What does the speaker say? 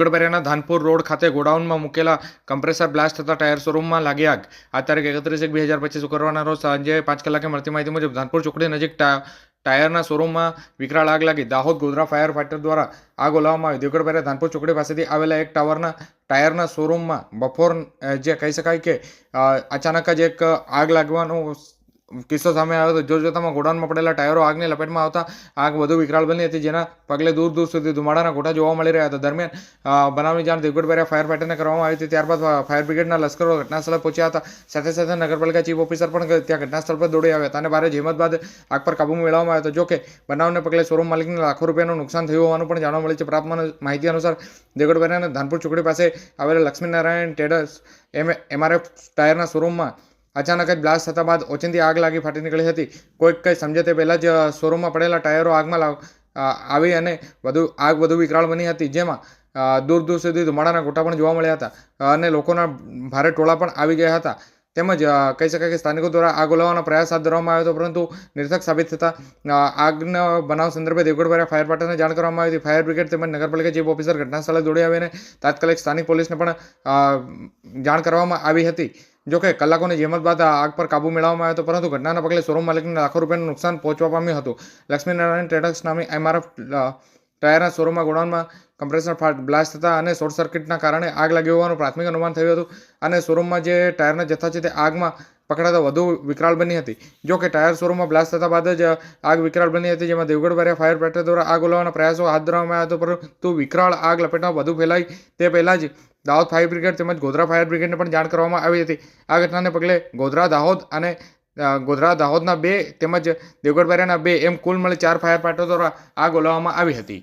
Devgadh બેરિયાના Dhanpur road ખાતે ગોડાઉનમાં મૂકેલા કમ્પ્રેસર બ્લાસ્ટ થતા ટાયર શોરૂમમાં લાગી આગ. આ તારીખ એકત્રીસ એક બે હજાર પચીસ શુક્રવારના રોજ સાંજે પાંચ કલાકે મળતી માહિતી મુજબ ધાનપુર ચોકડી નજીક ટા- ટાયરના શોરૂમમાં વિકરાળ આગ લાગી. દાહોદ ગોધરા ફાયર ફાઇટર દ્વારા આગ ઓલાવવામાં આવી. દેવગઢ બેરિયા ધાનપુર ચોકડી પાસેથી આવેલા એક ટાવરના ટાયરના શોરૂમમાં બપોર અ, જે કહી શકાય કે અ, અચાનક જ એક આગ લાગવાનો કિસ્સો સામે આવ્યો હતો જોત જોતામાં ગોડાઉનમાં પડેલા ટાયરો આગની લપેટમાં આવતા આગ વધુ વિકરાળ બની હતી, જેના પગલે દૂર દૂર સુધી ધુમાડાના ગોટા જોવા મળી રહ્યા હતા. દરમિયાન બનાવની જાણ દેવગઢ બેરિયા ફાયર ફાઇટરને કરવામાં આવી હતી. ત્યારબાદ ફાયર બ્રિગેડના લશ્કરો ઘટના સ્થળે પહોંચ્યા હતા. સાથે સાથે નગરપાલિકા ચીફ ઓફિસર પણ ત્યાં ઘટના સ્થળ પર દોડી આવ્યા હતા અને ભારે જહેમત બાદ આગ પર કાબુ મેળવવામાં આવ્યો હતો. જોકે, બનાવને પગલે શોરૂમ માલિકને લાખો રૂપિયાનું નુકસાન થયું હોવાનું પણ જાણવા મળે છે. પ્રાપ્ત માહિતી અનુસાર દેવગઢ બેરિયાના ધાનપુર ચોકડી પાસે આવેલા લક્ષ્મીનારાયણ ટ્રેડર્સ એમ, એમઆરએફ ટાયરના શોરૂમમાં અચાનક જ બ્લાસ્ટ થતા બાદ ઓચિંતી આગ લાગી ફાટી નીકળી હતી. કોઈક કંઈ સમજે તે પહેલાં જ શોરૂમમાં પડેલા ટાયરો આગમાં આવી અને વધુ, આગ વધુ વિકરાળ બની હતી, જેમાં દૂર દૂર સુધી ધુમાડાના ગોટા પણ જોવા મળ્યા હતા, અને લોકોના ભારે ટોળા પણ આવી ગયા હતા. તેમજ કહી શકાય કે સ્થાનિકો દ્વારા આગ ઓલાવવાનો પ્રયાસ હાથ ધરવામાં આવ્યો હતો, પરંતુ નિર્થક સાબિત થતાં આગના બનાવ સંદર્ભે દેવગઢ ફાયર પાટનને જાણ કરવામાં આવી હતી. ફાયર બ્રિગેડ તેમજ નગરપાલિકા ચીફ ઓફિસર ઘટના સ્થળે દોડી આવીને તાત્કાલિક સ્થાનિક પોલીસને પણ જાણ કરવામાં આવી હતી. જોકે કલાકોની જહેમત બાદ આગ પર કાબુ મેળવવામાં આવ્યો હતો, પરંતુ ઘટનાના પગલે શોરૂમ માલિકને લાખો રૂપિયાનું નુકસાન પહોંચવા પામ્યું હતું. લક્ષ્મીનારાયણ ટ્રેડર્સ નામની એમઆરએફ ટાયરના શોરૂમમાં ગોડાઉનમાં કમ્પ્રેસર ફાટ બ્લાસ્ટ થતા અને શોર્ટ સર્કિટના કારણે આગ લાગી હોવાનું પ્રાથમિક અનુમાન થયું હતું અને શોરૂમમાં જે ટાયરના જથ્થા છે તે આગમાં પકડાતા વધુ વિકરાળ બની હતી. જો કે ટાયર શોરૂમમાં બ્લાસ્ટ થતા બાદ જ આગ વિકરાળ બની હતી, જેમાં દેવગઢ બારિયા ફાયર બ્રિગેડ દ્વારા આગ ઓલવાના પ્રયાસો હાથ ધરવામાં આવ્યા હતો, પરંતુ વિકરાળ આગ લપેટમાં વધુ ફેલાઈ તે પહેલાં જ દાહોદ ફાયર બ્રિગેડ તેમજ ગોધરા ફાયર બ્રિગેડને પણ જાણ કરવામાં આવી હતી. આ ઘટનાને પગલે ગોધરા, દાહોદ અને ગોધરા, દાહોદના બે તેમજ દેવગઢ બારિયાના બે એમ કુલ મળે ચાર ફાયર પાટો દ્વારા આગ ઓલાવવામાં આવી હતી.